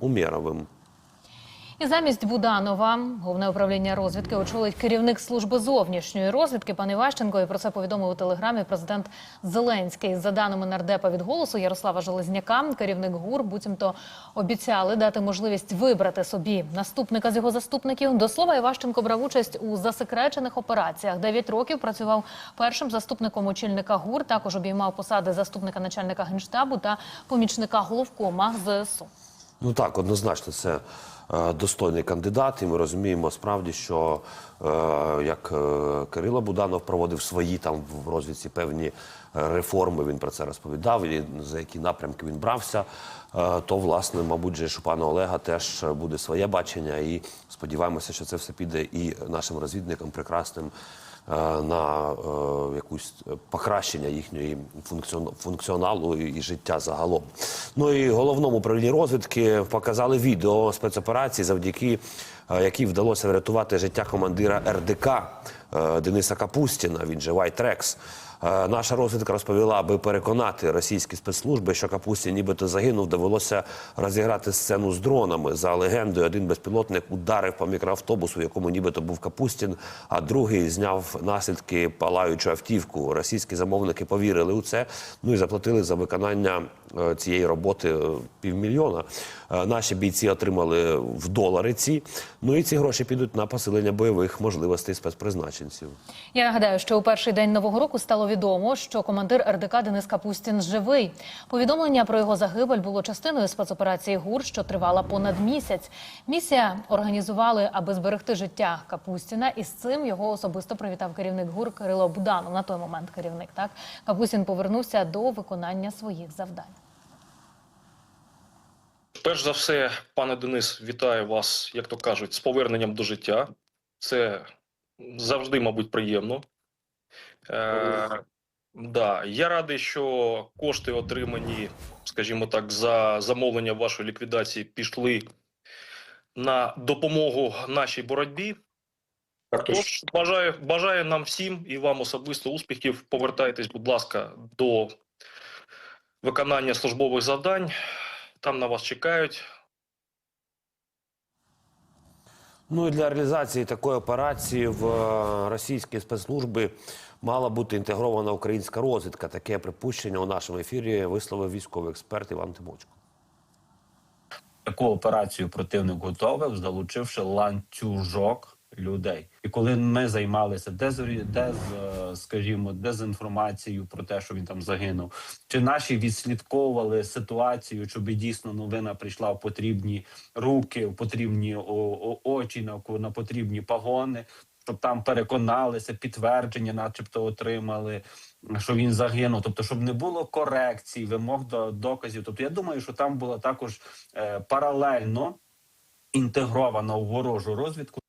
Умєровим. І замість Буданова головне управління розвідки очолить керівник служби зовнішньої розвідки пан Іващенко. І про це повідомив у телеграмі президент Зеленський. За даними нардепа від голосу Ярослава Железняка, керівник ГУР буцімто обіцяли дати можливість вибрати собі наступника з його заступників. До слова, Іващенко брав участь у засекречених операціях. Дев'ять років працював першим заступником очільника ГУР. Також обіймав посади заступника начальника генштабу та помічника головкома ЗСУ. Ну так, однозначно, це достойний кандидат, і ми розуміємо справді, що е, як е, Кирило Буданов проводив свої там в розвідці певні е, реформи, він про це розповідав, і за які напрямки він брався, е, то власне, мабуть, же, у пана Олега теж буде своє бачення, і сподіваємося, що це все піде і нашим розвідникам прекрасним. е, На е, якусь покращення їхньої функціоналу і, і життя загалом. Ну і головному управлінні розвідки показали відео спецоперації, завдяки е, якій вдалося врятувати життя командира РДК е, Дениса Капустіна. Він же Вайтрекс. Наша розвідка розповіла, аби переконати російські спецслужби, що Капустін нібито загинув, довелося розіграти сцену з дронами. За легендою, один безпілотник ударив по мікроавтобусу, в якому нібито був Капустін, а другий зняв наслідки палаючу автівку. Російські замовники повірили у це. Ну і заплатили за виконання е, цієї роботи е, півмільйона. Е, Наші бійці отримали в долари ці. Ну і ці гроші підуть на посилення бойових можливостей спецпризначенців. Я нагадаю, що у перший день нового року стало відомо, що командир РДК Денис Капустін живий. Повідомлення про його загибель було частиною спецоперації ГУР, що тривала понад місяць. Місія організували, аби зберегти життя Капустіна, і з цим його особисто привітав керівник ГУР Кирило Буданов. На той момент керівник так Капустін повернувся до виконання своїх завдань. Перш за все, пане Денис, вітаю вас, як то кажуть, з поверненням до життя. Це завжди, мабуть, приємно. Е, да. Я радий, що кошти, отримані, скажімо так, за замовлення вашої ліквідації, пішли на допомогу нашій боротьбі. Тож бажаю, бажаю нам всім і вам особисто успіхів. Повертайтесь, будь ласка, до виконання службових завдань. Там на вас чекають. Ну і для реалізації такої операції в російській російські спецслужби мала бути інтегрована українська розвідка. Таке припущення у нашому ефірі висловив військовий експерт Іван Тимочко. таку операцію противник готовив, залучивши ланцюжок людей. І коли ми займалися дезорі... дез, е, скажімо, дезінформацією про те, що він там загинув, чи наші відслідковували ситуацію, щоб дійсно новина прийшла в потрібні руки, в потрібні очі, на, на потрібні погони. Щоб там переконалися, підтвердження, начебто, отримали, що він загинув. Тобто, щоб не було корекцій, вимог до доказів. Тобто, я думаю, що там була також е, паралельно інтегрована в ворожу розвідку